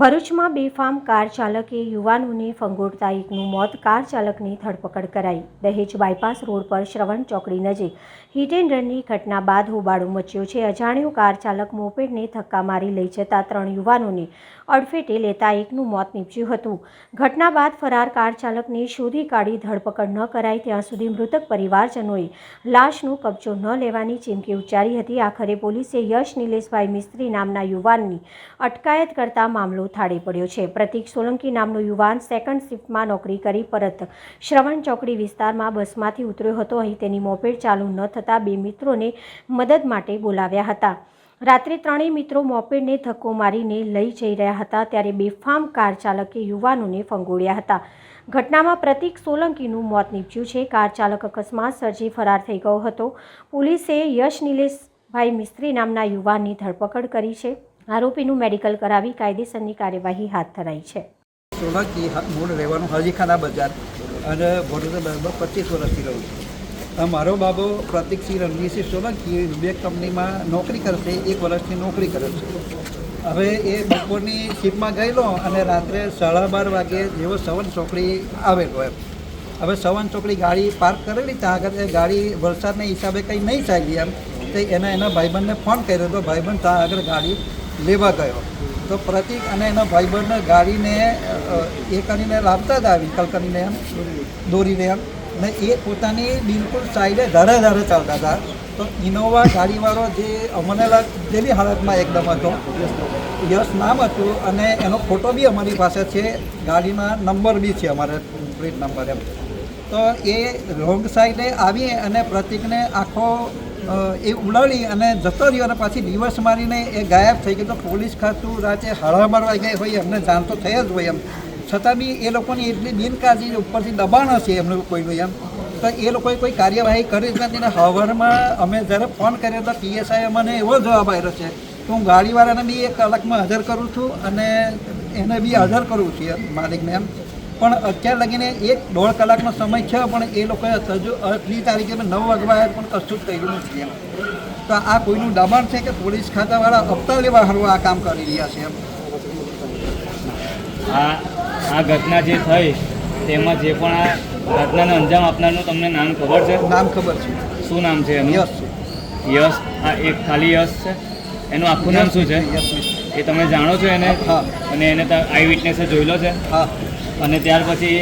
ભરૂચમાં બેફામ કાર ચાલકે યુવાનોને ફંગોળતા એકનું મોત. કાર ચાલકની ધરપકડ કરાઈ. દહેજ બાયપાસ રોડ પર શ્રવણ ચોકડી નજીક. હિટ એન્ડ રનની ઘટના બાદ હોબાળો મચ્યો છે. અજાણ્યો કાર ચાલક મોપેડને ધક્કા મારી લઈ જતા ત્રણ યુવાનોને અડફેટે લેતા એકનું મોત નીપજ્યું હતું. ઘટના બાદ ફરાર કાર ચાલકને શોધી કાઢી ધરપકડ ન કરાય ત્યાં સુધી મૃતક પરિવારજનોએ લાશનો કબજો ન લેવાની ચીમકી ઉચ્ચારી હતી. આખરે પોલીસે યશ નિલેશભાઈ મિસ્ત્રી નામના યુવાનની અટકાયત કરતા મામલો થાળે પડ્યો છે. પ્રતિક સોલંકી નામનો યુવાન સેકન્ડ શિફ્ટમાં નોકરી કરી પરત શ્રવણ ચોકડી વિસ્તારમાં બસમાંથી ઉતર્યો હતો. અહીં તેની મોપેડ ચાલુ ન થતાં બે મિત્રોને મદદ માટે બોલાવ્યા હતા. રાત્રે ત્રણેય મિત્રો મોપેડને ધક્કો મારીને લઈ જઈ રહ્યા હતા, ત્યારે બેફામ કાર ચાલકે યુવાનોને ફંગોળ્યા હતા. ઘટનામાં પ્રતિક સોલંકીનું મોત નીપજ્યું છે. કાર ચાલક અકસ્માત સર્જી ફરાર થઈ ગયો હતો. પોલીસે યશ નિલેશભાઈ મિસ્ત્રી નામના યુવાનની ધરપકડ કરી છે. આરોપીનું મેડિકલ કરાવી કાયદેસરની કાર્યવાહી હાથ ધરાઈ છે. સોલંકી મૂળ રહેવાનું હાજીખાના બજાર અને વડોદરા બજારમાં પચીસ વર્ષથી રહું છું. મારો બાબો પ્રતિકસિંહ રણજીતસિંહ સોલંકી બે કંપનીમાં નોકરી કરશે, એક વર્ષની નોકરી કરે છે. હવે એ બપોરની શિપમાં ગયેલો અને રાત્રે સાડા બાર વાગે જેવો સવન ચોકડી આવેલો એમ. હવે સવન ચોકડી ગાડી પાર્ક કરેલી ત્યાં આગળ એ ગાડી વરસાદના હિસાબે કંઈ નહીં ચાલી એમ. તો એના એના ભાઈબંધને ફોન કર્યો તો ભાઈબંધ ત્યાં આગળ ગાડી લેવા ગયો. તો પ્રતિક અને એના ભાઈબંધ ગાડીને એ કરીને લાવતા હતા વ્હીકલ કરીને એમ, દોરીને એમ. ને એ પોતાની બિલકુલ સાઈડે ધારે ધારે ચાલતા હતા. તો ઇનોવા ગાડીવાળો જે અમને જેવી હાલતમાં એકદમ હતો, યશ નામ હતું અને એનો ફોટો બી અમારી પાસે છે. ગાડીમાં નંબર બી છે અમારે પ્લેટ નંબર એમ. તો એ રોંગ સાઈડે આવી અને પ્રતિકને આખો એ ઉડાડી અને જતો રહ્યો અને પાછી દિવસ મારીને એ ગાયબ થઈ ગયો. તો પોલીસ ખાતું રાતે હળામર વાગ્યા હોય, એમને જાણ તો થઈ જ હોય એમ. છતાં બી એ લોકોની એટલી બિનકાળજી ઉપરથી દબાણ હશે એમનું કોઈનું એમ. તો એ લોકોએ કોઈ કાર્યવાહી કરી જ નથી ને હવારમાં અમે જ્યારે ફોન કર્યો તો પીએસઆઈ મને એવો જવાબ આવ્યો છે કે હું ગાડીવાળાને બી એક કલાકમાં હાજર કરું છું અને એને બી હાજર કરું છું માલિકને એમ. પણ અત્યારે લગીને એક દોઢ કલાકનો સમય છે પણ એ લોકોએ હજુ આટલી તારીખે નવ વાગવા પણ કશું જ કર્યું નથી એમ. તો આ કોઈનું દબાણ છે કે પોલીસ ખાતાવાળા હપ્તા લેવા હારું આ કામ કરી રહ્યા છે એમ? આ આ ઘટના જે થઈ તેમાં જે પણ આ ઘટનાને અંજામ આપનારનું તમને નામ ખબર છે? નામ ખબર છે. શું નામ છે એનું? યસ છે. યશ આ એક ખાલી યશ છે? એનું આખું નામ શું છે? એ તમે જાણો છો એને? હા. અને એને આઈ વિટનેસે જોયેલો છે? હા. અને ત્યાર પછી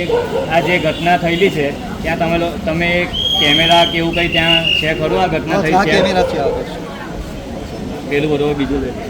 આ જે ઘટના થયેલી છે ત્યાં તમે તમે એક કેમેરા કે એવું કંઈ ત્યાં છે ખરું આ ઘટના થઈ છે? પેલું બરોબર બીજું છે